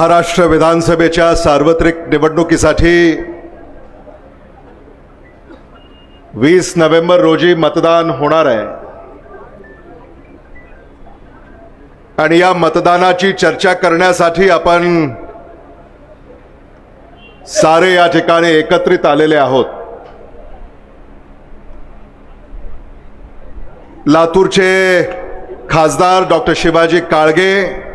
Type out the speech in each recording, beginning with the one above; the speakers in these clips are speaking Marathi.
महाराष्ट्र विधानसभेच्या सार्वत्रिक निवडणुकीसाठी वीस नोव्हेंबर रोजी मतदान होणार आहे. आणि या मतदानाची चर्चा करण्यासाठी आपण सारे या ठिकाणी एकत्रित आलेले आहोत. लातूरचे खासदार डॉक्टर शिवाजी काळगे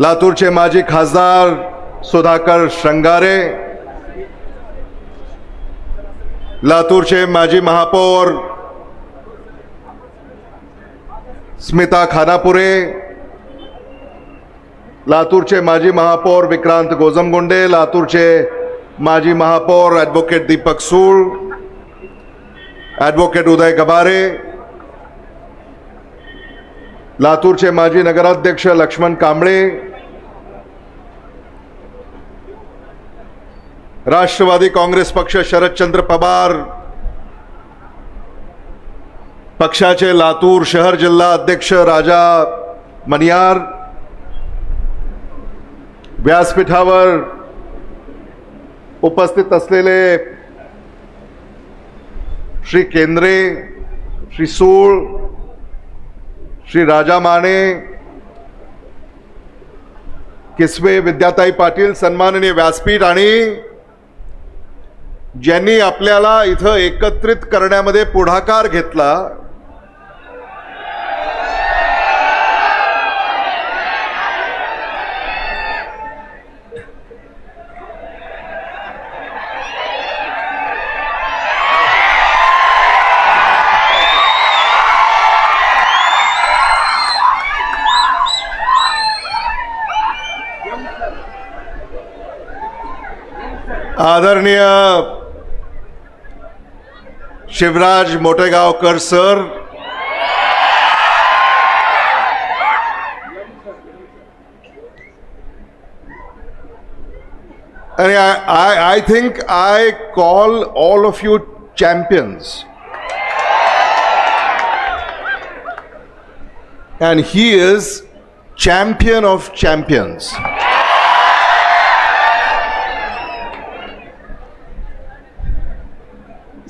लातूरचे माजी खासदार सुधाकर श्रृंगारे श्रंगारे लातूरचे माजी महापौर स्मिता खानापुरे लातूरचे माजी महापौर विक्रांत गोजमगुंडे लातूरचे माजी महापौर ॲडव्होकेट दीपक सूळ ॲडव्होकेट उदय गबारे लातूरचे माजी नगराध्यक्ष लक्ष्मण कांबळे राष्ट्रवादी काँग्रेस पक्ष शरदचंद्र पवार. पक्षाचे लातूर शहर जिल्हा अध्यक्ष राजा मनियार. व्यासपीठावर उपस्थित असलेले श्री केंद्रे श्री सूळ श्री राजा माने किसवे विद्याताई पाटील सन्माननीय व्यासपीठ आणि ज्यांनी आपल्याला इथं एकत्रित करण्यामध्ये पुढाकार घेतला आदरणीय शिवराज मोटेगावकर सर आणि I I think I call all of you champions and he is champion of champions.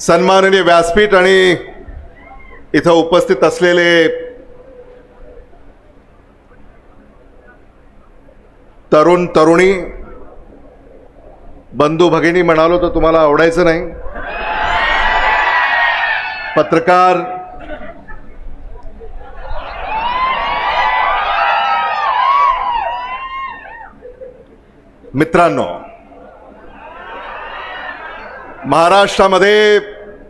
सन्माननीय व्यासपीठ आणि इथं उपस्थित असलेले तरुण तरुणी बंधू भगिनी म्हणालो तर तुम्हाला आवडायचं नाही. पत्रकार मित्रांनो महाराष्ट्रामध्ये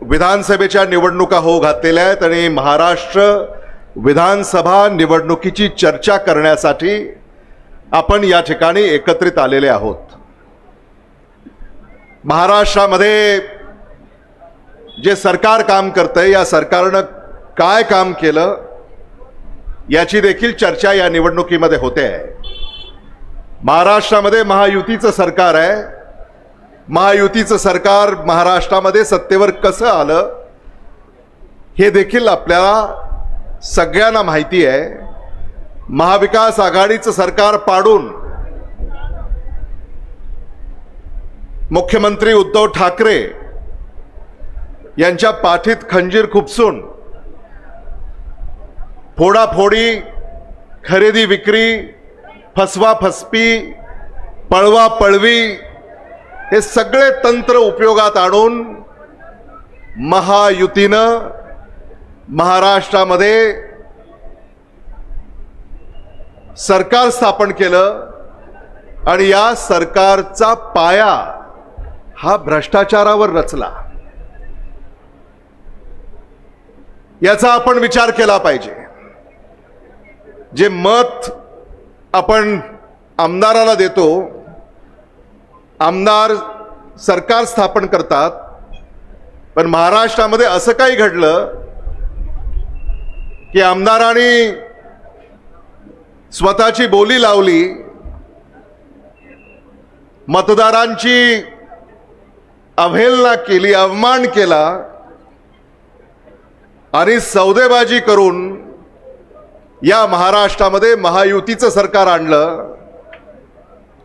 विधानसभेच्या निवडणुका होऊ घातलेल्या आहेत आणि महाराष्ट्र विधानसभा निवडणुकीची चर्चा करण्यासाठी आपण या ठिकाणी एकत्रित आलेले आहोत. महाराष्ट्रामध्ये जे सरकार काम करतंय या सरकारनं काय काम केलं याची देखील चर्चा या निवडणुकीमध्ये होते आहे. महाराष्ट्रामध्ये महायुतीचं सरकार आहे. महायुतीचं सरकार महाराष्ट्रामध्ये सत्तेवर कसं आलं हे देखील आपल्याला सगळ्यांना माहिती आहे. महाविकास आघाडीचं सरकार पाडून मुख्यमंत्री उद्धव ठाकरे यांच्या पाठीत खंजीर खुपसून फोडाफोडी खरेदी विक्री फसवा फसपी पळवा पळवी हे सगळे तंत्र उपयोगात आणून महायुतीनं महाराष्ट्रामध्ये सरकार स्थापन केलं आणि या सरकारचा पाया हा भ्रष्टाचारावर रचला. याचा आपण विचार केला पाहिजे. जे मत आपण आमदाराला देतो आमदार सरकार स्थापन करतात पण महाराष्ट्रामध्ये असं काही घडलं की आमदारांनी स्वतःची बोली लावली मतदारांची अवहेलना केली अवमान केला आणि सौदेबाजी करून या महाराष्ट्रामध्ये महायुतीचं सरकार आणलं.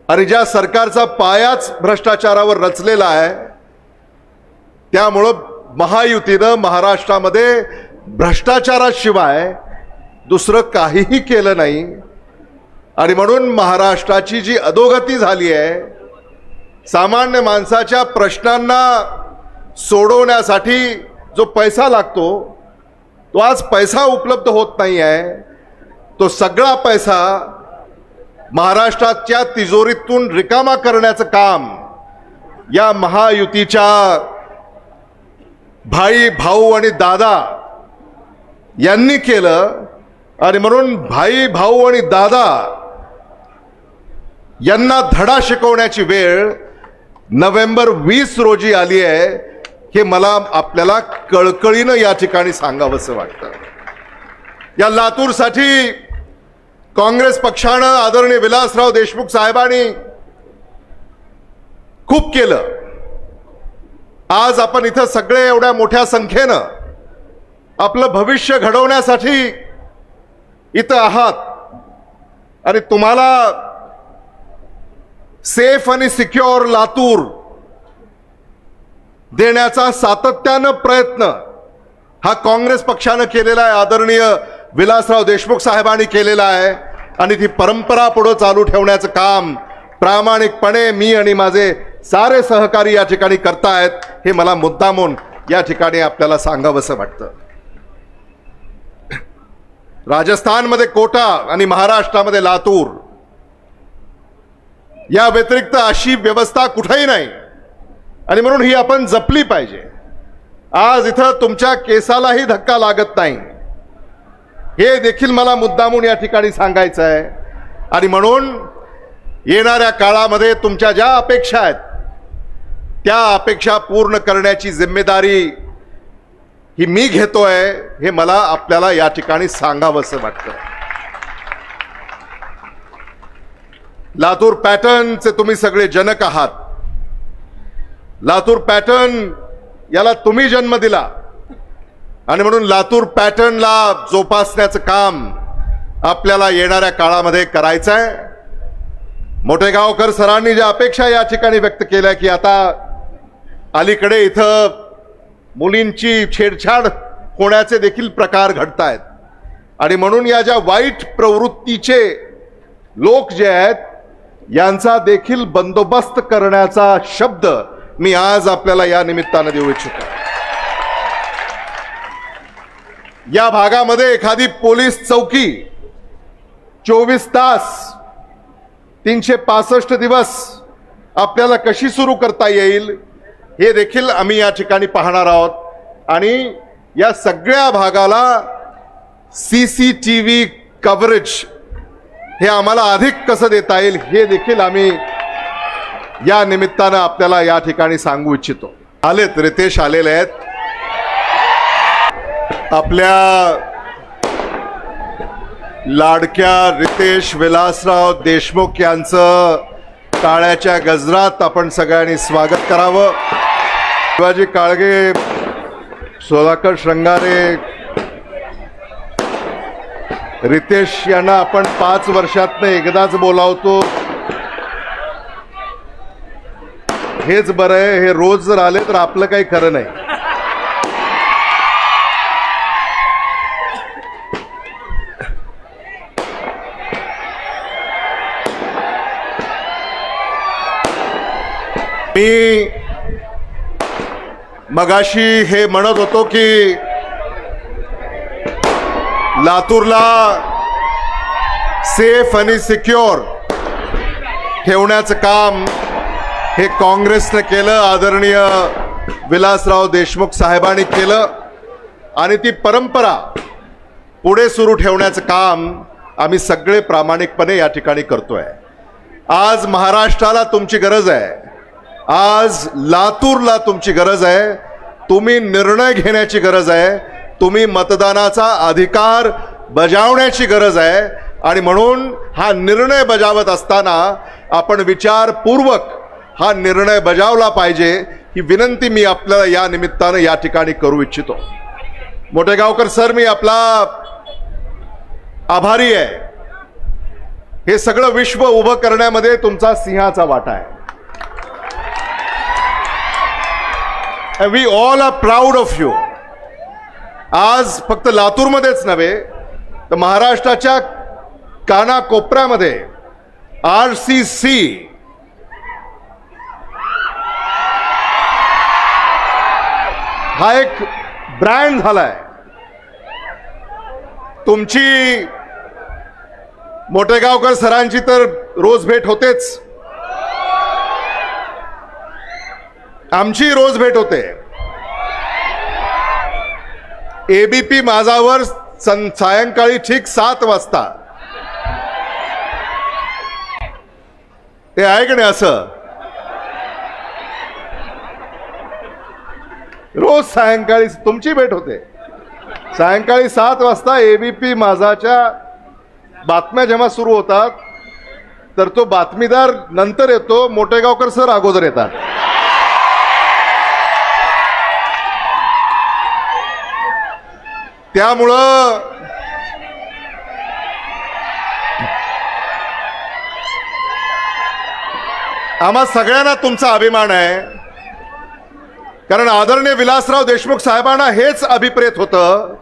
आणि ज्या सरकारचा पायाच भ्रष्टाचारावर रचलेला आहे त्यामुळं महायुतीनं महाराष्ट्रामध्ये भ्रष्टाचाराशिवाय दुसरं काहीही केलं नाही. आणि म्हणून महाराष्ट्राची जी अधोगती झाली आहे सामान्य माणसाच्या प्रश्नांना सोडवण्यासाठी जो पैसा लागतो तो आज पैसा उपलब्ध होत नाही आहे तो सगळा पैसा महाराष्ट्राच्या तिजोरीतून रिकामा करण्याचं काम या महायुतीच्या भाई भाऊ आणि दादा यांनी केलं. आणि म्हणून भाई भाऊ आणि दादा यांना धडा शिकवण्याची वेळ नोव्हेंबर वीस रोजी आली आहे हे मला आपल्याला कळकळीनं या ठिकाणी सांगावंसं वाटतं. या लातूरसाठी काँग्रेस पक्षानं आदरणीय विलासराव देशमुख साहेबांनी खूप केलं. आज आपण इथं सगळे एवढ्या मोठ्या संख्येनं आपलं भविष्य घडवण्यासाठी इथं आहात. आणि तुम्हाला सेफ आणि सिक्युअर लातूर देण्याचा सातत्यानं प्रयत्न हा काँग्रेस पक्षानं केलेला आहे आदरणीय विलासराव देशमुख साहेबांनी केलेला आहे. आणि ती परंपरा पुढं चालू ठेवण्याचं काम प्रामाणिकपणे मी आणि माझे सारे सहकारी या ठिकाणी करतायत हे मला मुद्दामून या ठिकाणी आपल्याला सांगावंसं वाटतं. राजस्थानमध्ये कोटा आणि महाराष्ट्रामध्ये लातूर या व्यतिरिक्त अशी व्यवस्था कुठेही नाही. आणि म्हणून ही आपण जपली पाहिजे. आज इथं तुमच्या केसालाही धक्का लागत नाही. हे देखील मला मुद्दामून या ठिकाणी सांगायचं आहे आणि म्हणून येणाऱ्या काळामध्ये तुमच्या ज्या अपेक्षा आहेत त्या अपेक्षा पूर्ण करण्याची जिम्मेदारी ही मी घेतोय हे मला आपल्याला या ठिकाणी सांगावंसं वाटतं. लातूर पॅटर्नचे तुम्ही सगळे जनक आहात. लातूर पॅटर्न याला तुम्ही जन्म दिला. आणि म्हणून लातूर पॅटर्नला जोपासण्याचं काम आपल्याला येणाऱ्या काळामध्ये करायचं आहे मोठेगावकर सरांनी ज्या अपेक्षा या ठिकाणी व्यक्त केल्या की आता अलीकडे इथं मुलींची छेडछाड होण्याचे देखील प्रकार घडत आहेत आणि म्हणून या ज्या वाईट प्रवृत्तीचे लोक जे आहेत यांचा देखील बंदोबस्त करण्याचा शब्द मी आज आपल्याला या निमित्तानं देऊ इच्छितो. या भागामध्ये एखादी पोलीस चौकी चोवीस तास तीनशे पासष्ट दिवस आपल्याला कशी सुरू करता येईल हे देखील आम्ही या ठिकाणी पाहणार आहोत. आणि या सगळ्या भागाला C C T V coverage हे आम्हाला अधिक कसं देता येईल हे देखील आम्ही या निमित्तानं आपल्याला या ठिकाणी सांगू इच्छितो. आलेत रितेश आलेले आहेत. आपल्या लाडक्या रितेश विलासराव देशमुख यांचं टाळ्याच्या गजरात आपण सगळ्यांनी स्वागत करावं. शिवाजी काळगे सोलाकर श्रंगारे रितेश यांना आपण पाच वर्षातनं एकदाच बोलावतो. हेच बरं आहे हे रोज जर आले तर आपलं काही खरं नाही. मी मगाशी हे म्हणत होतो की लातूरला सेफ आणि सिक्युअर ठेवण्याचं काम हे काँग्रेसनं केलं आदरणीय विलासराव देशमुख साहेबांनी केलं आणि ती परंपरा पुढे सुरू ठेवण्याचं काम आम्ही सगळे प्रामाणिकपणे या ठिकाणी करतोय. आज महाराष्ट्राला तुमची गरज आहे. आज लातूरला तुमची गरज आहे. तुम्ही निर्णय घेण्याची गरज आहे. तुम्ही मतदानाचा अधिकार बजावण्याची गरज आहे. आणि म्हणून हा निर्णय बजावत असताना आपण विचारपूर्वक हा निर्णय बजावला पाहिजे ही विनंती मी आपल्याला या निमित्तानं या ठिकाणी करू इच्छितो. मोठेगावकर सर मी आपला आभारी आहे. हे सगळं विश्व उभं करण्यामध्ये तुमचा सिंहाचा वाटा आहे. We all are proud of you आज फक्त लातूरमध्येच नव्हे तर महाराष्ट्राच्या कानाकोपऱ्यामध्ये आर सी सी हा एक ब्रँड झालाय. तुमची मोठेगावकर सरांची तर रोज भेट होतेच. आमची रोज भेट होते. एबीपी माझावर सायंकाळी ठीक सात वाजता. ते आहे की नाही असं. रोज सायंकाळी तुमची भेट होते. सायंकाळी सात वाजता एबीपी माझाच्या बातम्या जेव्हा सुरू होतात तर तो बातमीदार नंतर येतो मोठेगावकर सर अगोदर येतात. त्यामुळं आम्हा सगळ्यांना तुमचा अभिमान आहे. कारण आदरणीय विलासराव देशमुख साहेबांना हेच अभिप्रेत होतं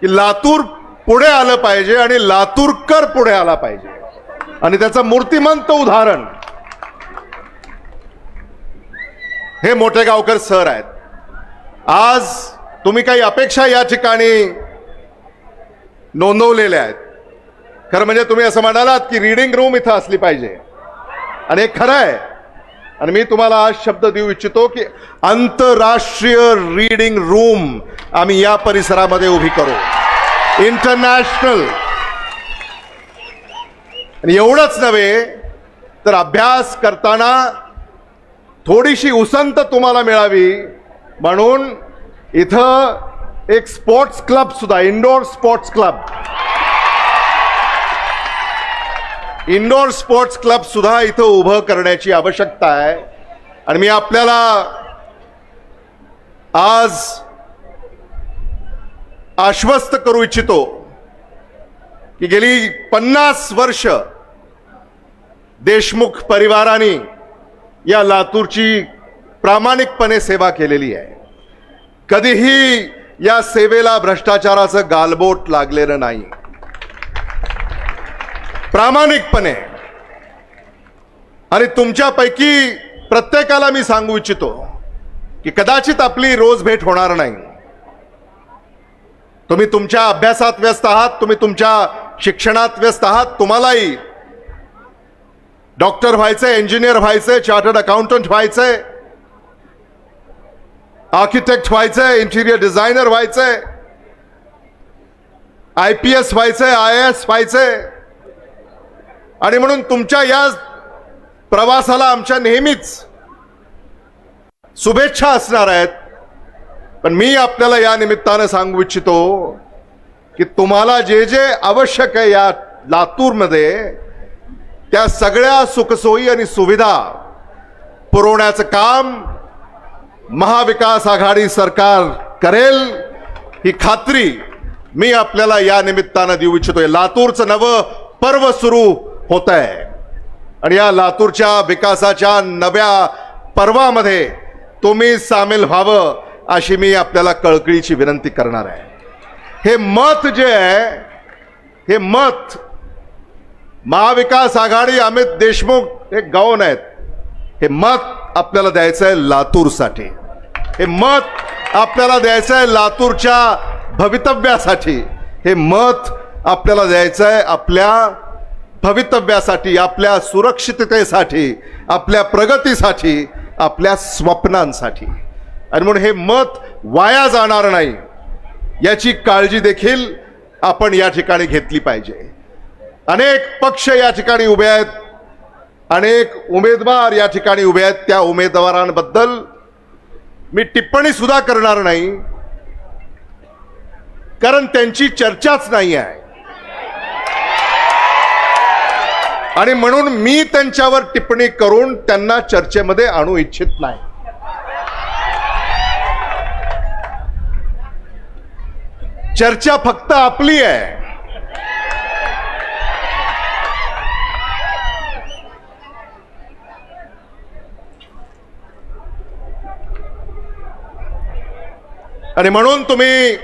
की लातूर पुढे आलं पाहिजे आणि लातूरकर पुढे आला पाहिजे. आणि त्याचं मूर्तिमंत उदाहरण हे मोठे गावकर सर आहेत. आज तुम्ही काही अपेक्षा या ठिकाणी नोंदवलेल्या आहेत. खरं म्हणजे तुम्ही असं म्हणालात की रीडिंग रूम इथं असली पाहिजे. आणि हे खरं आहे. आणि मी तुम्हाला आज शब्द देऊ इच्छितो की आंतरराष्ट्रीय रीडिंग रूम आम्ही या परिसरामध्ये उभी करू. इंटरनॅशनल आणि एवढंच नव्हे तर अभ्यास करताना थोडीशी उसंत तुम्हाला मिळावी. म्हणून इथं एक स्पोर्ट्स क्लब सुद्धा indoor sports club indoor sports club सुद्धा इथं उभं करण्याची आवश्यकता आहे. आणि मी आपल्याला आज आश्वस्त करू इच्छितो की गेली पन्नास वर्ष देशमुख परिवाराने या लातूरची प्रामाणिकपणे सेवा केलेली आहे. कधीही या सेवेला भ्रष्टाचाराचं गालबोट लागलेलं नाही. प्रामाणिकपणे. आणि तुमच्यापैकी प्रत्येकाला मी सांगू इच्छितो की कदाचित आपली रोज भेट होणार नाही. तुम्ही तुमच्या अभ्यासात व्यस्त आहात तुम्ही तुमच्या शिक्षणात व्यस्त आहात तुम्हालाही डॉक्टर व्हायचंय इंजिनियर व्हायचंय चार्टर्ड अकाउंटंट व्हायचंय आर्किटेक्ट व्हायचंय इंटिरियर डिझायनर व्हायचंय आय पी एस व्हायचंय आय एस व्हायचंय. आणि म्हणून तुमच्या या प्रवासाला आमच्या नेहमीच शुभेच्छा असणार आहेत. पण मी आपल्याला या निमित्तानं सांगू इच्छितो की तुम्हाला जे जे आवश्यक आहे या लातूरमध्ये त्या सगळ्या सुखसोयी आणि सुविधा पुरवण्याचं काम महाविकास आघाडी सरकार करेल ही खात्री मी आपल्याला या निमित्तानं देऊ इच्छितोय. लातूरचं नवं पर्व सुरू होत आहे आणि या लातूरच्या विकासाच्या नव्या पर्वामध्ये तुम्ही सामील व्हावं अशी मी आपल्याला कळकळीची विनंती करणार आहे. हे मत जे आहे हे मत महाविकास आघाडी अमित देशमुख हे गौन आहेत. हे मत आपल्याला द्यायचं आहे लातूरसाठी. हे मत आपल्याला द्यायचं आहे लातूरच्या भवितव्यासाठी. हे मत आपल्याला द्यायचं आहे आपल्या भवितव्यासाठी आपल्या सुरक्षिततेसाठी आपल्या प्रगतीसाठी आपल्या स्वप्नांसाठी. आणि म्हणून हे मत वाया जाणार नाही. याची काळजी देखील आपण या ठिकाणी घेतली पाहिजे. अनेक पक्ष या ठिकाणी उभे आहेत. अनेक उमेदवार या ठिकाणी उभे आहेत. त्या उमेदवारांबद्दल मी टिप्पणी सुद्धा करणार नाही. कारण त्यांची चर्चाच नाही आहे. आणि म्हणून मी त्यांच्यावर टिप्पणी करून त्यांना चर्चेमध्ये आणू इच्छित नाही. चर्चा फक्त आपली आहे. आणि म्हणून तुम्ही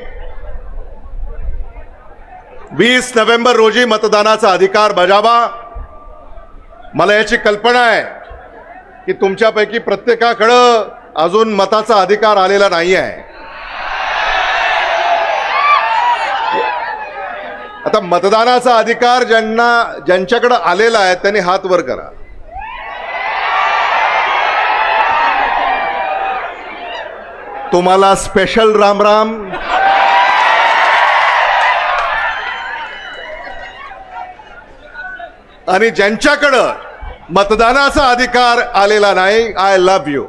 वीस नोव्हेंबर रोजी मतदानाचा अधिकार बजावा. मला याची कल्पना आहे की तुमच्यापैकी प्रत्येकाकडं अजून मताचा अधिकार आलेला नाही आहे. आता मतदानाचा अधिकार ज्यांना ज्यांच्याकडं आलेला आहे त्यांनी हात वर करा. तुम्हाला स्पेशल राम राम. आणि ज्यांच्याकडं मतदानाचा अधिकार आलेला नाही आय लव्ह यू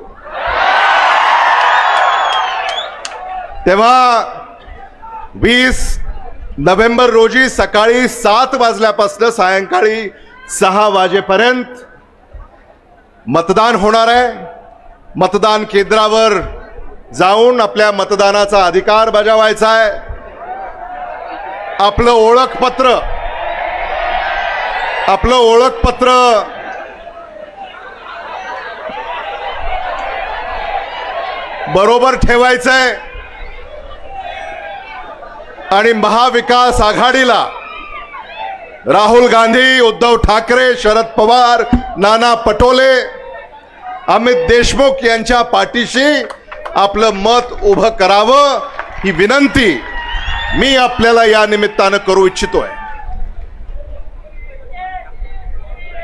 तेव्हा वीस नोव्हेंबर रोजी सकाळी सात वाजल्यापासून सायंकाळी सहा वाजेपर्यंत मतदान होणार आहे. मतदान केंद्रावर जाऊन आपल्या मतदानाचा अधिकार बजावायचा आहे. आपलं ओळखपत्र आपलं ओळखपत्र बरोबर ठेवायचंय. आणि महाविकास आघाडीला राहुल गांधी उद्धव ठाकरे शरद पवार नाना पटोले अमित देशमुख यांच्या पाठीशी आपलं मत उभं करावं ही विनंती मी आपल्याला या निमित्तानं करू इच्छितोय.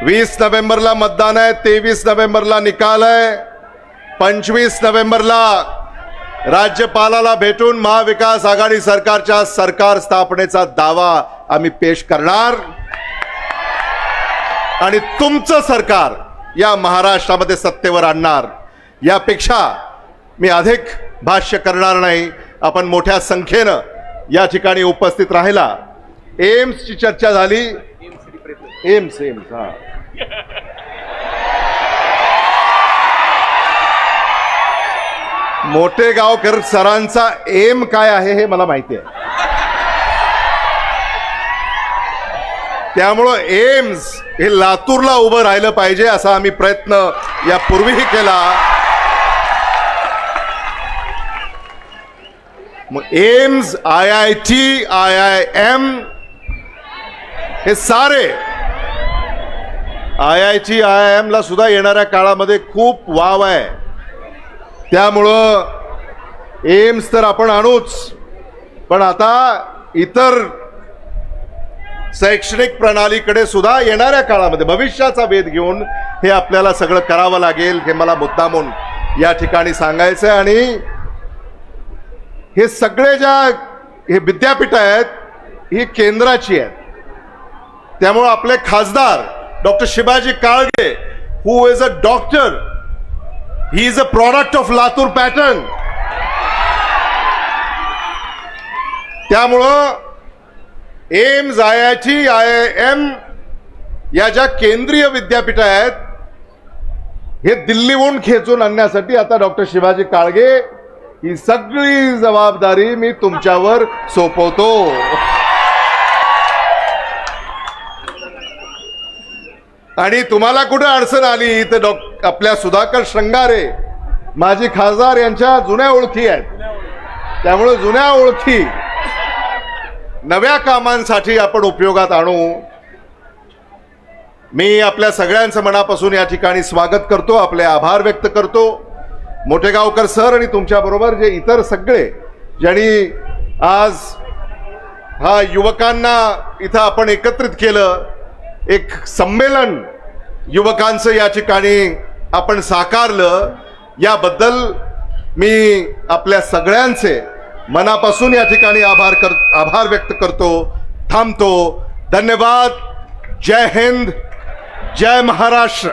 वीस नोव्हेंबरला मतदान आहे तेवीस नोव्हेंबरला निकाल आहे पंचवीस नोव्हेंबरला राज्यपालाला भेटून महाविकास आघाडी सरकारच्या सरकार स्थापनेचा दावा आम्ही पेश करणार. आणि तुमचं सरकार या महाराष्ट्रामध्ये सत्तेवर आणणार. यापेक्षा मी अधिक भाष्य करणार नाही. आपण मोठ्या संख्येनं या ठिकाणी उपस्थित राहिला. एम्सची चर्चा झाली. एम्स एम्स हा. मोठे गावकर सरांचा एम काय आहे हे मला माहिती आहे. त्यामुळं एम्स हे लातूरला उभं राहिलं पाहिजे असा आम्ही प्रयत्न यापूर्वीही केला. मग AIIMS I I T I I M हे सारे I I T I I एमला सुद्धा येणाऱ्या काळामध्ये खूप वाव आहे. त्यामुळं एम्स तर आपण आणूच. पण आता इतर शैक्षणिक प्रणालीकडे सुद्धा येणाऱ्या काळामध्ये भविष्याचा वेध घेऊन हे आपल्याला सगळं करावं लागेल हे मला मुद्दामून या ठिकाणी सांगायचं आहे आणि हे सगळे ज्या हे विद्यापीठ आहेत ही केंद्राची आहेत. त्यामुळं आपले खासदार doctor Shivaji Kalge who is a doctor he is a product of Latur pattern त्यामुळं AIIMS I I T I I M या ज्या केंद्रीय विद्यापीठ आहेत हे दिल्लीहून खेचून आणण्यासाठी आता डॉक्टर शिवाजी काळगे ही सगळी जबाबदारी मी तुमच्यावर सोपवतो. आणि तुम्हाला कुठं अडचण आली तर डॉ आपल्या सुधाकर श्रंगारे माझी खासदार यांच्या जुन्या ओळखी आहेत. त्यामुळे जुन्या ओळखी नव्या कामांसाठी आपण उपयोगात आणू. मी आपल्या सगळ्यांचं मनापासून या ठिकाणी स्वागत करतो आपले आभार व्यक्त करतो. मोठेगावकर सर आणि तुमच्याबरोबर जे इतर सगळे ज्यांनी आज हा युवकांना इथं आपण एकत्रित केलं एक संमेलन युवकांचं या ठिकाणी आपण साकारलं याबद्दल मी आपल्या सगळ्यांचे मनापासून या ठिकाणी आभार कर आभार व्यक्त करतो थांबतो. धन्यवाद. जय हिंद. जय महाराष्ट्र.